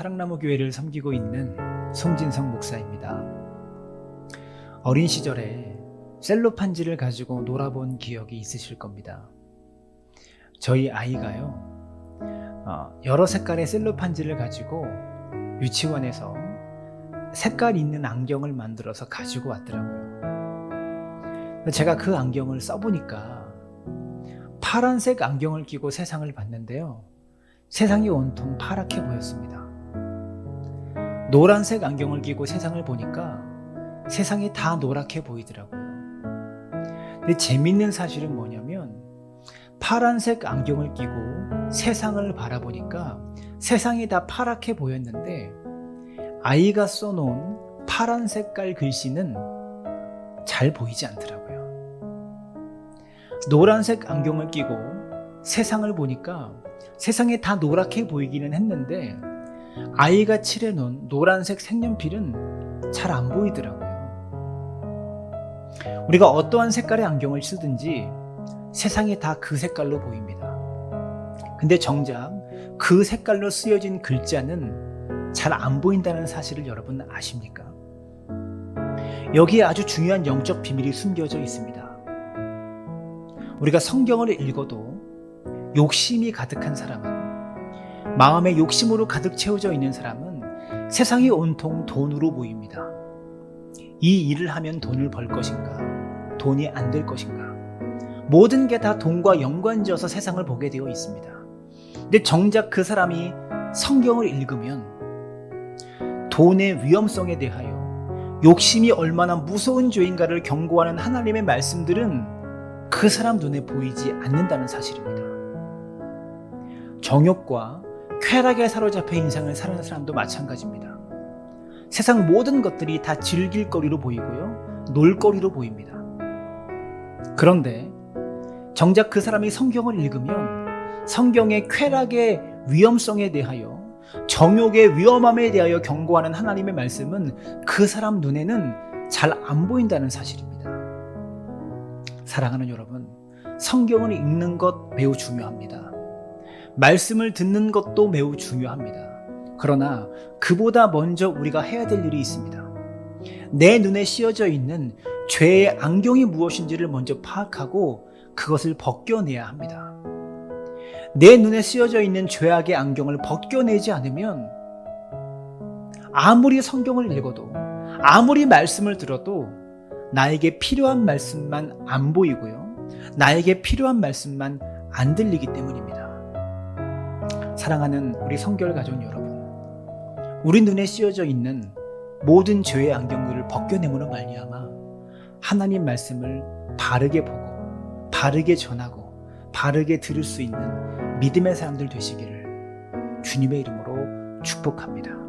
사랑나무 교회를 섬기고 있는 송진성 목사입니다. 어린 시절에 셀로판지를 가지고 놀아본 기억이 있으실 겁니다. 저희 아이가요, 어, 여러 색깔의 셀로판지를 가지고 유치원에서 색깔 있는 안경을 만들어서 가지고 왔더라고요. 제가 그 안경을 써보니까 파란색 안경을 끼고 세상을 봤는데요. 세상이 온통 파랗게 보였습니다. 노란색 안경을 끼고 세상을 보니까 세상이 다 노랗게 보이더라고요. 근데 재밌는 사실은 뭐냐면 파란색 안경을 끼고 세상을 바라보니까 세상이 다 파랗게 보였는데 아이가 써놓은 파란 색깔 글씨는 잘 보이지 않더라고요. 노란색 안경을 끼고 세상을 보니까 세상이 다 노랗게 보이기는 했는데 아이가 칠해놓은 노란색 색연필은 잘 안 보이더라고요. 우리가 어떠한 색깔의 안경을 쓰든지 세상이 다 그 색깔로 보입니다. 근데 정작 그 색깔로 쓰여진 글자는 잘 안 보인다는 사실을 여러분 아십니까? 여기에 아주 중요한 영적 비밀이 숨겨져 있습니다. 우리가 성경을 읽어도 욕심이 가득한 사람은 마음의 욕심으로 가득 채워져 있는 사람은 세상이 온통 돈으로 보입니다. 이 일을 하면 돈을 벌 것인가? 돈이 안 될 것인가? 모든 게 다 돈과 연관지어서 세상을 보게 되어 있습니다. 근데 정작 그 사람이 성경을 읽으면 돈의 위험성에 대하여 욕심이 얼마나 무서운 죄인가를 경고하는 하나님의 말씀들은 그 사람 눈에 보이지 않는다는 사실입니다. 정욕과 쾌락에 사로잡혀 인생을 사는 사람도 마찬가지입니다. 세상 모든 것들이 다 즐길 거리로 보이고요, 놀거리로 보입니다. 그런데 정작 그 사람이 성경을 읽으면 성경의 쾌락의 위험성에 대하여 정욕의 위험함에 대하여 경고하는 하나님의 말씀은 그 사람 눈에는 잘 안 보인다는 사실입니다. 사랑하는 여러분, 성경을 읽는 것 매우 중요합니다. 말씀을 듣는 것도 매우 중요합니다. 그러나 그보다 먼저 우리가 해야 될 일이 있습니다. 내 눈에 씌어져 있는 죄의 안경이 무엇인지를 먼저 파악하고 그것을 벗겨내야 합니다. 내 눈에 씌어져 있는 죄악의 안경을 벗겨내지 않으면 아무리 성경을 읽어도 아무리 말씀을 들어도 나에게 필요한 말씀만 안 보이고요. 나에게 필요한 말씀만 안 들리기 때문입니다. 사랑하는 우리 성결 가족 여러분. 우리 눈에 씌어져 있는 모든 죄의 안경들을 벗겨내므로 말미암아 하나님 말씀을 바르게 보고 바르게 전하고 바르게 들을 수 있는 믿음의 사람들 되시기를 주님의 이름으로 축복합니다.